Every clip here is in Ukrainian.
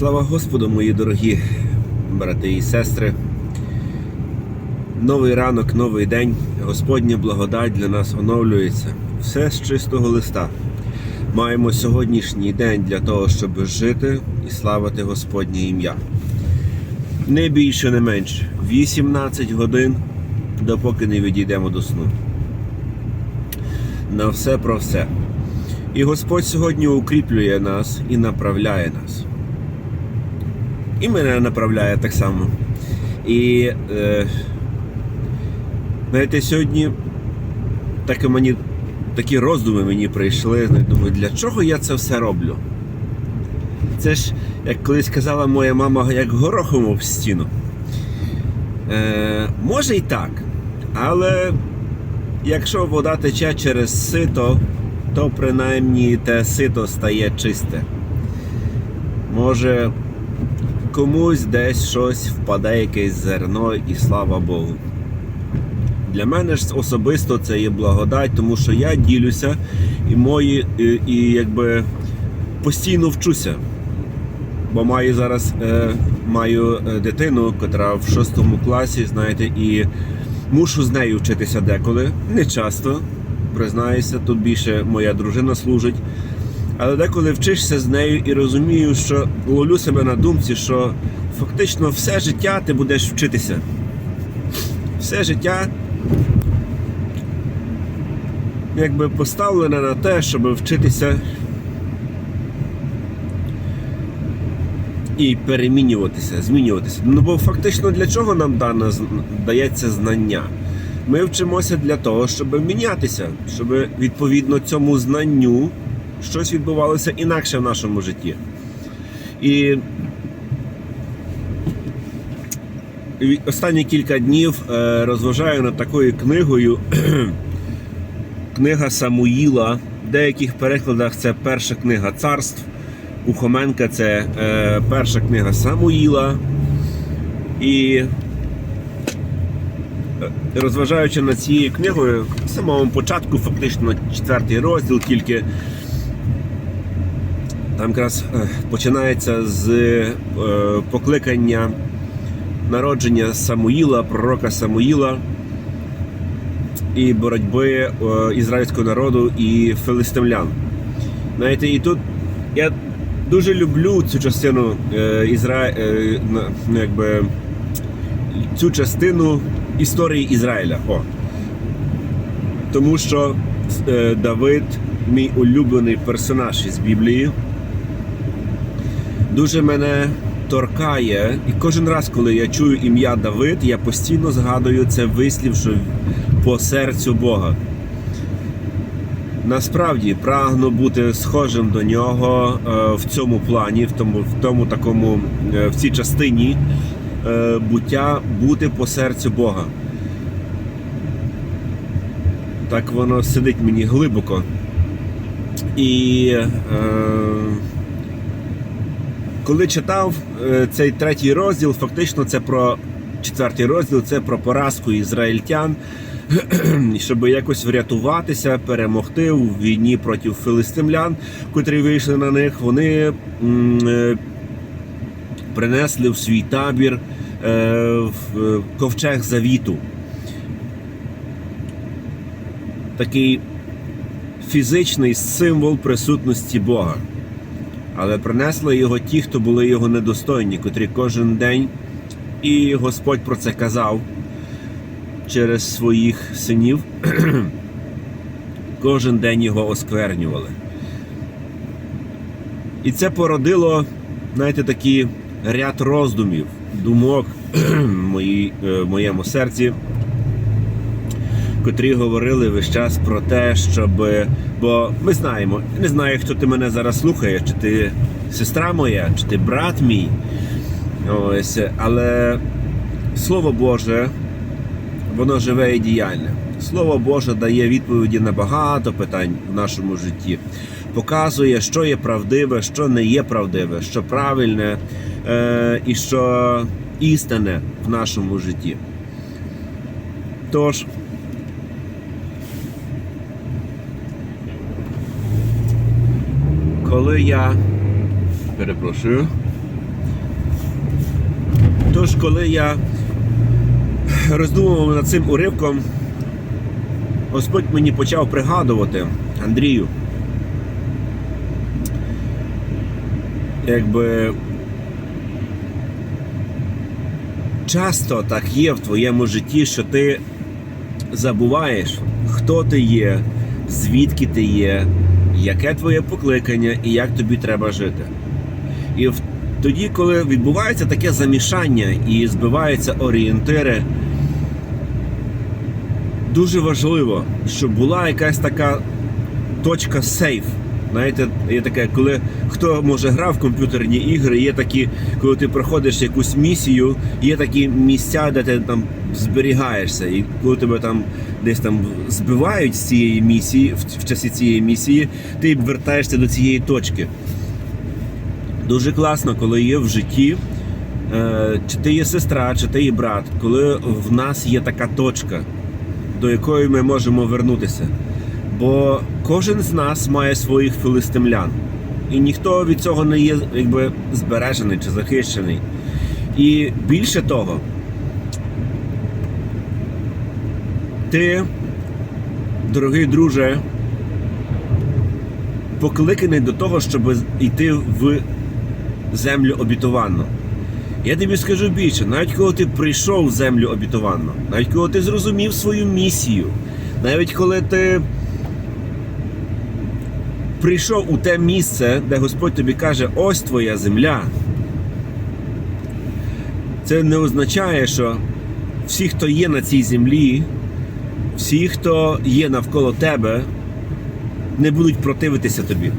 Слава Господу, мої дорогі брати і сестри. Новий ранок, новий день. Господня благодать для нас оновлюється. Все з чистого листа. Маємо сьогоднішній день для того, щоб жити і славити Господнє ім'я. Не більше, не менше. 18 годин, допоки не відійдемо до сну. На все про все. І Господь сьогодні укріплює нас і направляє нас. І мене направляє так само. І е, знаєте, сьогодні так і мені, такі роздуми мені прийшли. Думаю, для чого я це все роблю? Це ж, як колись казала моя мама, як горохом в стіну. Е, може і так. Але якщо вода тече через сито, то принаймні те сито стає чисте. Може, комусь десь щось впаде, якесь зерно, і слава Богу. Для мене ж особисто це є благодать, тому що я ділюся і мої, і, і якби постійно вчуся. Бо маю зараз е, маю е, дитину, котра в шостому класі, знаєте, і мушу з нею вчитися деколи. Не часто, признаюся, тут більше моя дружина служить. Але деколи вчишся з нею і розумію, що ловлю себе на думці, що фактично все життя ти будеш вчитися. Все життя якби поставлене на те, щоб вчитися і перемінюватися, змінюватися. Ну бо фактично для чого нам дано, дається знання? Ми вчимося для того, щоб мінятися, щоб відповідно цьому знанню щось відбувалося інакше в нашому житті. І останні кілька днів е, розважаю над такою книгою. Книга Самуїла. В деяких перекладах це перша книга царств. У Хоменка це е, перша книга Самуїла. І е, розважаючи над цією книгою, в самому початку, фактично, четвертий розділ тільки. Там якраз е, починається з е, покликання народження Самуїла, пророка Самуїла і боротьби е, ізраїльського народу і филистимлян. Знаєте, і тут я дуже люблю цю частину Ізра... ну, якби, цю частину історії Ізраїля. О. Тому що Давид, мій улюблений персонаж із Біблії, дуже мене торкає. І кожен раз, коли я чую ім'я Давид, я постійно згадую це вислів, що по серцю Бога. Насправді прагну бути схожим до нього е, в цьому плані, в тому, в тому такому, е, в цій частині е, буття бути по серцю Бога. Так воно сидить мені глибоко. І е, коли читав е, цей третій розділ, фактично це про четвертий розділ, це про поразку ізраїльтян, щоб якось врятуватися, перемогти у війні проти филистимлян, котрі вийшли на них. Вони е, принесли в свій табір е, в ковчег завіту. Такий фізичний символ присутності Бога. Але принесли його ті, хто були його недостойні, котрі кожен день, і Господь про це казав через своїх синів, кожен день його осквернювали. І це породило, знаєте, такий ряд роздумів, думок е, в моєму серці, котрі говорили весь час про те, щоб. Бо ми знаємо, не знаю, хто ти мене зараз слухає, чи ти сестра моя, чи ти брат мій. Ось, але Слово Боже, воно живе і діяльне. Слово Боже дає відповіді на багато питань в нашому житті. Показує, що є правдиве, що не є правдиве, що правильне е, і що істинне в нашому житті. Тож, коли я перепрошую, Тож, коли я роздумував над цим уривком, Господь мені почав пригадувати Андрію. Якби часто так є в твоєму житті, що ти забуваєш, хто ти є, звідки ти є, яке твоє покликання і як тобі треба жити. І тоді, коли відбувається таке замішання і збиваються орієнтири, дуже важливо, щоб була якась така точка сейф. Знаєте, є таке, коли хто може грав в комп'ютерні ігри, є такі, коли ти проходиш якусь місію, є такі місця, де ти там зберігаєшся. І коли тебе там десь там збивають з цієї місії, в, в часі цієї місії, ти вертаєшся до цієї точки. Дуже класно, коли є в житті, е, чи ти є сестра, чи ти є брат, коли в нас є така точка, до якої ми можемо вернутися. Бо кожен з нас має своїх філистимлян. І ніхто від цього не є якби збережений чи захищений. І більше того, ти, дорогий друже, покликаний до того, щоб йти в землю обітованну. Я тобі скажу більше, навіть коли ти прийшов в землю обітованну, навіть коли ти зрозумів свою місію, навіть коли ти прийшов у те місце, де Господь тобі каже, ось твоя земля. Це не означає, що всі, хто є на цій землі, всі, хто є навколо тебе, не будуть противитися тобі,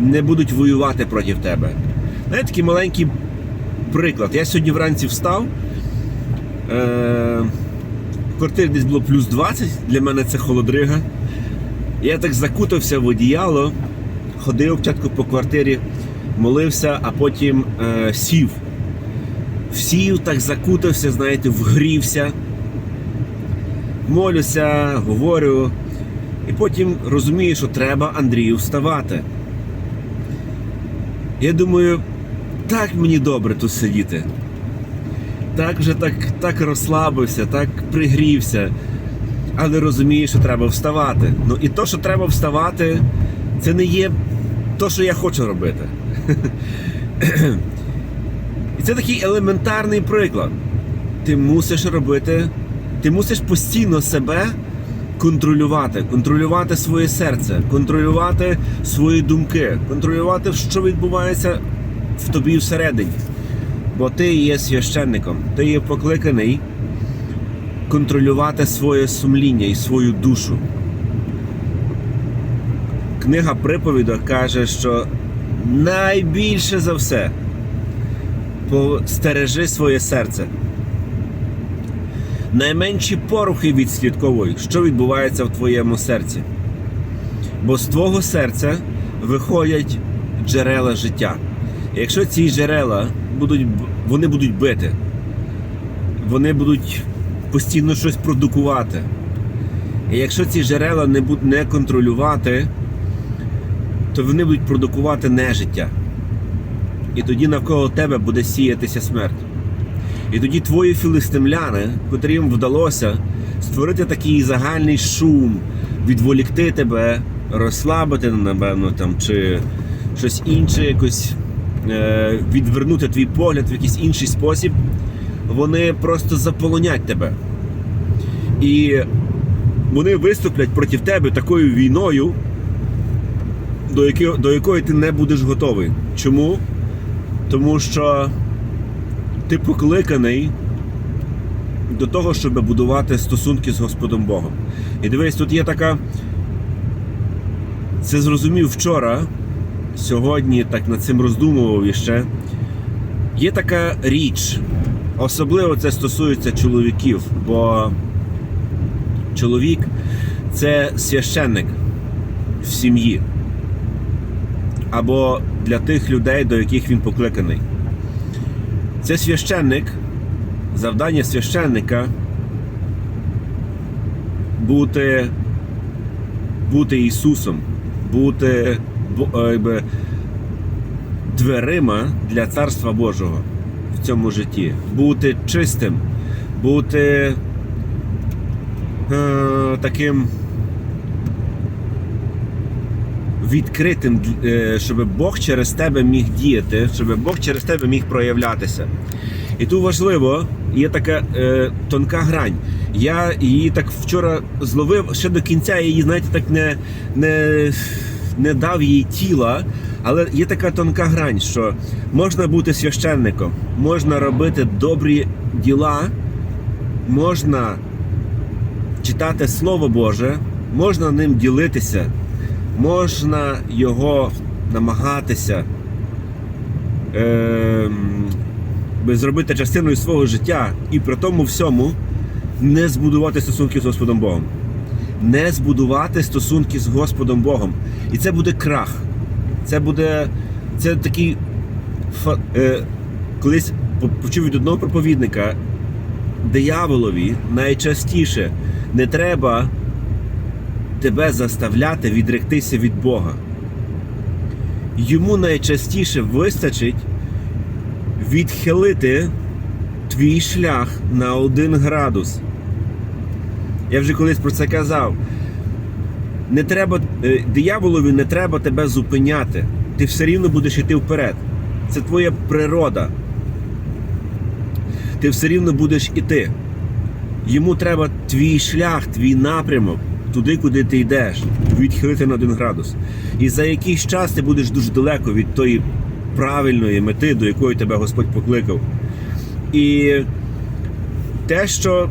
не будуть воювати проти тебе. Знаєте, такий маленький приклад. Я сьогодні вранці встав. Е- квартирі десь було плюс 20, для мене це холодрига. Я так закутався в одіяло, ходив спочатку по квартирі, молився, а потім е, сів. Сів, так закутався, знаєте, вгрівся. Молюся, говорю. І потім розумію, що треба Андрію вставати. Я думаю, так мені добре тут сидіти. Так вже так, так розслабився, так пригрівся. Але розумію, що треба вставати. Ну і то, що треба вставати, це не є то, що я хочу робити. І це такий елементарний приклад. Ти мусиш робити, ти мусиш постійно себе контролювати, контролювати своє серце, контролювати свої думки, контролювати, що відбувається в тобі всередині. Бо ти є священником, ти є покликаний контролювати своє сумління і свою душу. Книга приповідок каже, що найбільше за все постережи своє серце. Найменші порухи відслідковуй, що відбувається в твоєму серці. Бо з твого серця виходять джерела життя. І якщо ці джерела будуть, вони будуть бити, вони будуть постійно щось продукувати. І якщо ці джерела не будуть не контролювати, то вони будуть продукувати нежиття. І тоді навколо тебе буде сіятися смерть. І тоді твої філистимляни, котрим вдалося створити такий загальний шум, відволікти тебе, розслабити, напевно, там, чи щось інше, якось е, відвернути твій погляд в якийсь інший спосіб, вони просто заполонять тебе. І вони виступлять проти тебе такою війною, до якої, до якої ти не будеш готовий. Чому? Тому що ти покликаний до того, щоб будувати стосунки з Господом Богом. І дивись, тут є така. Це зрозумів вчора, сьогодні так над цим роздумував іще. Є така річ, особливо це стосується чоловіків, бо чоловік це священник в сім'ї або для тих людей, до яких він покликаний. Це священник, завдання священника бути, бути Ісусом, бути е, дверима для Царства Божого. Цьому житті, бути чистим, бути е, таким відкритим, е, щоб Бог через тебе міг діяти, щоб Бог через тебе міг проявлятися. І тут важливо, є така е, тонка грань. Я її так вчора зловив ще до кінця, її, знаєте, так не, не, не дав їй тіла. Але є така тонка грань, що можна бути священником, можна робити добрі діла, можна читати Слово Боже, можна ним ділитися, можна його намагатися е, зробити частиною свого життя і при тому всьому не збудувати стосунки з Господом Богом. Не збудувати стосунки з Господом Богом. І це буде крах. Це буде. Це такий. Е, колись почув від одного проповідника, дияволові найчастіше не треба тебе заставляти відректися від Бога. Йому найчастіше вистачить відхилити твій шлях на один градус. Я вже колись про це казав. Не треба, е, дияволові не треба тебе зупиняти. Ти все рівно будеш йти вперед. Це твоя природа. Ти все рівно будеш іти. Йому треба твій шлях, твій напрямок, туди, куди ти йдеш, відхилити на один градус. І за якийсь час ти будеш дуже далеко від тої правильної мети, до якої тебе Господь покликав. І те, що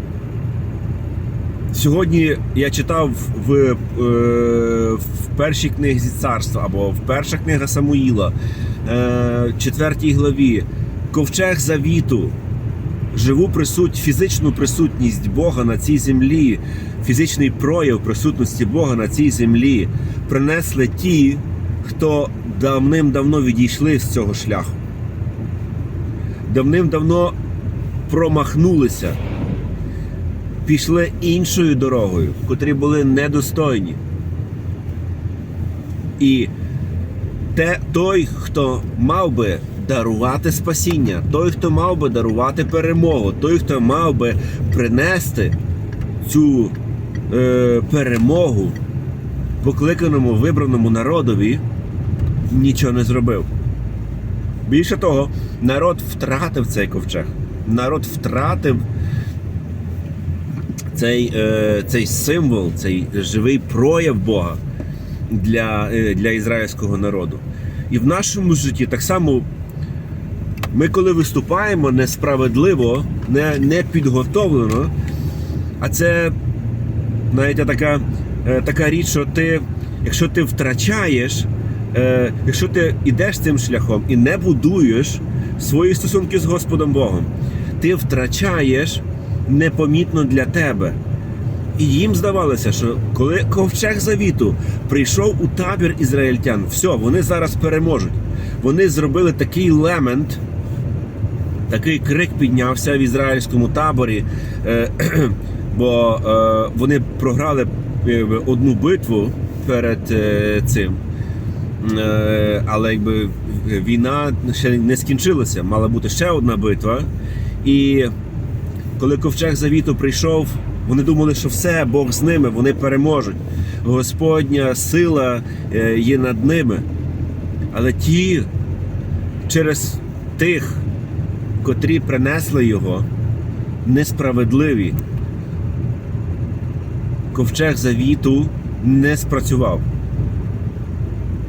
Сьогодні я читав в, е, в першій книзі царства або в перша книга Самуїла, е, четвертій главі, ковчег завіту, живу присуть, фізичну присутність Бога на цій землі, фізичний прояв присутності Бога на цій землі. Принесли ті, хто давним-давно відійшли з цього шляху. Давним-давно промахнулися пішли іншою дорогою, котрі були недостойні. І те, той, хто мав би дарувати спасіння, той, хто мав би дарувати перемогу, той, хто мав би принести цю е, перемогу покликаному вибраному народові, нічого не зробив. Більше того, народ втратив цей ковчег. Народ втратив цей, е, цей символ, цей живий прояв Бога для, е, для ізраїльського народу. І в нашому житті так само ми, коли виступаємо несправедливо, не, не підготовлено, а це знаєте, така, е, така річ, що ти, якщо ти втрачаєш, якщо ти йдеш цим шляхом і не будуєш свої стосунки з Господом Богом, ти втрачаєш непомітно для тебе. І їм здавалося, що коли ковчег завіту прийшов у табір ізраїльтян, все, вони зараз переможуть. Вони зробили такий лемент, такий крик піднявся в ізраїльському таборі, е, бо е, вони програли е, одну битву перед цим. Але якби війна ще не скінчилася, мала бути ще одна битва. І коли ковчег завіту прийшов, вони думали, що все, Бог з ними, вони переможуть. Господня сила е, є над ними. Але ті через тих, котрі принесли його, несправедливі. Ковчег завіту не спрацював.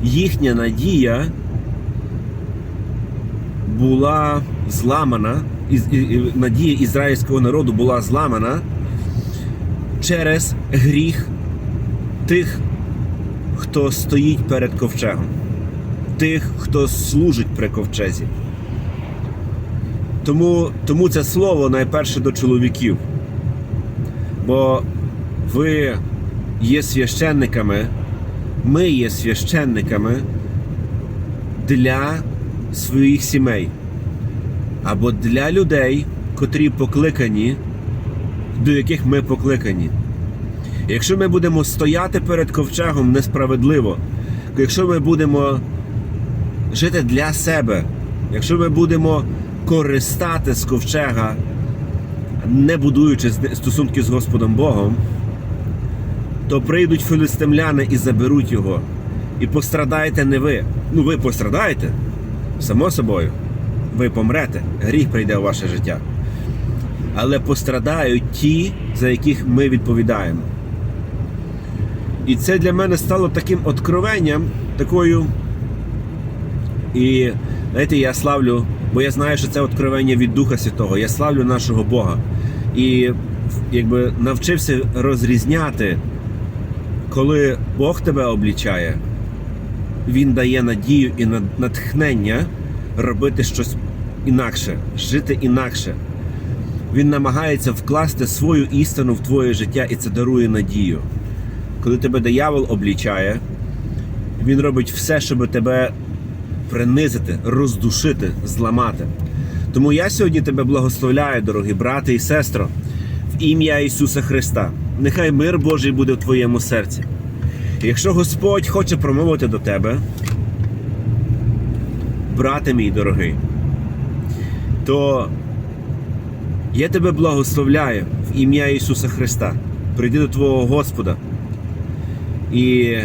Їхня надія була зламана, надія ізраїльського народу була зламана через гріх тих, хто стоїть перед ковчегом, тих, хто служить при ковчезі. Тому, тому це слово найперше до чоловіків. Бо ви є священниками, ми є священниками для своїх сімей або для людей, котрі покликані, до яких ми покликані. Якщо ми будемо стояти перед ковчегом несправедливо, якщо ми будемо жити для себе, якщо ми будемо користати з ковчега, не будуючи стосунки з Господом Богом, то прийдуть філістимляни і заберуть його. І пострадаєте не ви. Ну, ви пострадаєте, само собою. Ви помрете, гріх прийде у ваше життя. Але пострадають ті, за яких ми відповідаємо. І це для мене стало таким откровенням, такою. І знаєте, я славлю, бо я знаю, що це откровення від Духа Святого. Я славлю нашого Бога. І якби навчився розрізняти, коли Бог тебе облічає, Він дає надію і натхнення робити щось інакше, жити інакше. Він намагається вкласти свою істину в твоє життя, і це дарує надію. Коли тебе диявол облічає, він робить все, щоб тебе принизити, роздушити, зламати. Тому я сьогодні тебе благословляю, дорогі брати і сестро, в ім'я Ісуса Христа. Нехай мир Божий буде в твоєму серці. Якщо Господь хоче промовити до тебе, брате мій дорогий, то я тебе благословляю в ім'я Ісуса Христа. Прийди до Твого Господа і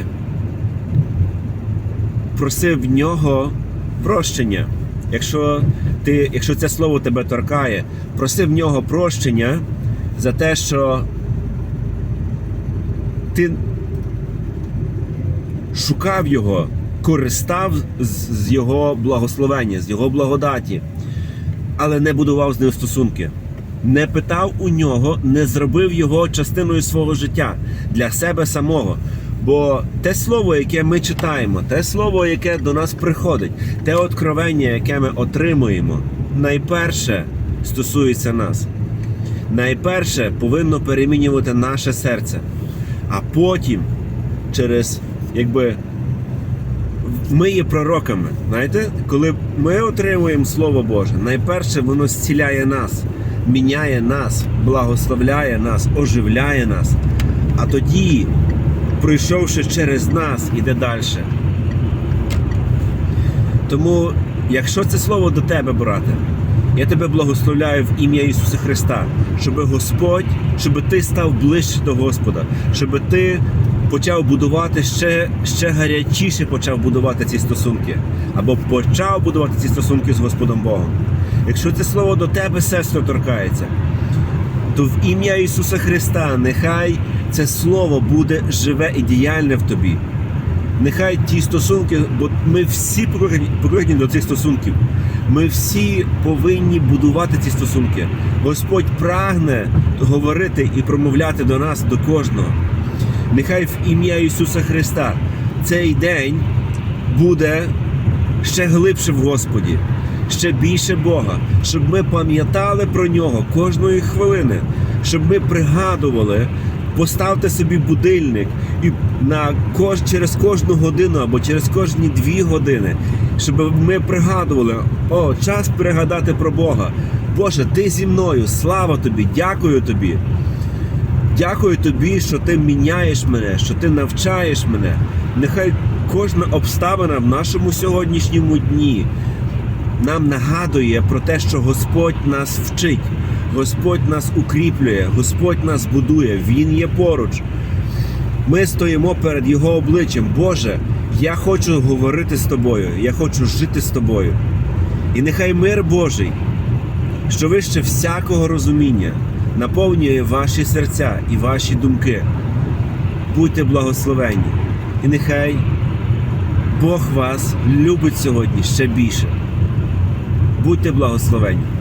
проси в нього прощення. Якщо, ти, якщо це слово тебе торкає, проси в нього прощення за те, що ти шукав його, користав з, його благословення, з його благодаті, але не будував з ним стосунки. Не питав у нього, не зробив його частиною свого життя для себе самого. Бо те слово, яке ми читаємо, те слово, яке до нас приходить, те откровення, яке ми отримуємо, найперше стосується нас. Найперше повинно перемінювати наше серце, а потім через якби ми є пророками. Знаєте, коли ми отримуємо Слово Боже, найперше воно зціляє нас, міняє нас, благословляє нас, оживляє нас. А тоді, пройшовши через нас, іде далі. Тому, якщо це слово до тебе, брате, я тебе благословляю в ім'я Ісуса Христа, щоб Господь, щоб ти став ближче до Господа, щоб ти почав будувати ще, ще гарячіше почав будувати ці стосунки, або почав будувати ці стосунки з Господом Богом. Якщо це слово до тебе, сестро, торкається, то в ім'я Ісуса Христа нехай це слово буде живе і діяльне в тобі. Нехай ті стосунки, бо ми всі покликані до цих стосунків. Ми всі повинні будувати ці стосунки. Господь прагне говорити і промовляти до нас, до кожного. Нехай в ім'я Ісуса Христа цей день буде ще глибше в Господі, ще більше Бога, щоб ми пам'ятали про нього кожної хвилини, щоб ми пригадували. Поставте собі будильник і на кож через кожну годину або через кожні дві години, щоб ми пригадували, о, час пригадати про Бога. Боже, ти зі мною, слава тобі, дякую тобі. Дякую тобі, що ти міняєш мене, що ти навчаєш мене. Нехай кожна обставина в нашому сьогоднішньому дні нам нагадує про те, що Господь нас вчить, Господь нас укріплює, Господь нас будує, Він є поруч. Ми стоїмо перед Його обличчям. Боже, я хочу говорити з тобою, я хочу жити з тобою. І нехай мир Божий, що вище всякого розуміння, наповнює ваші серця і ваші думки. Будьте благословенні. І нехай Бог вас любить сьогодні ще більше. Будьте благословенні.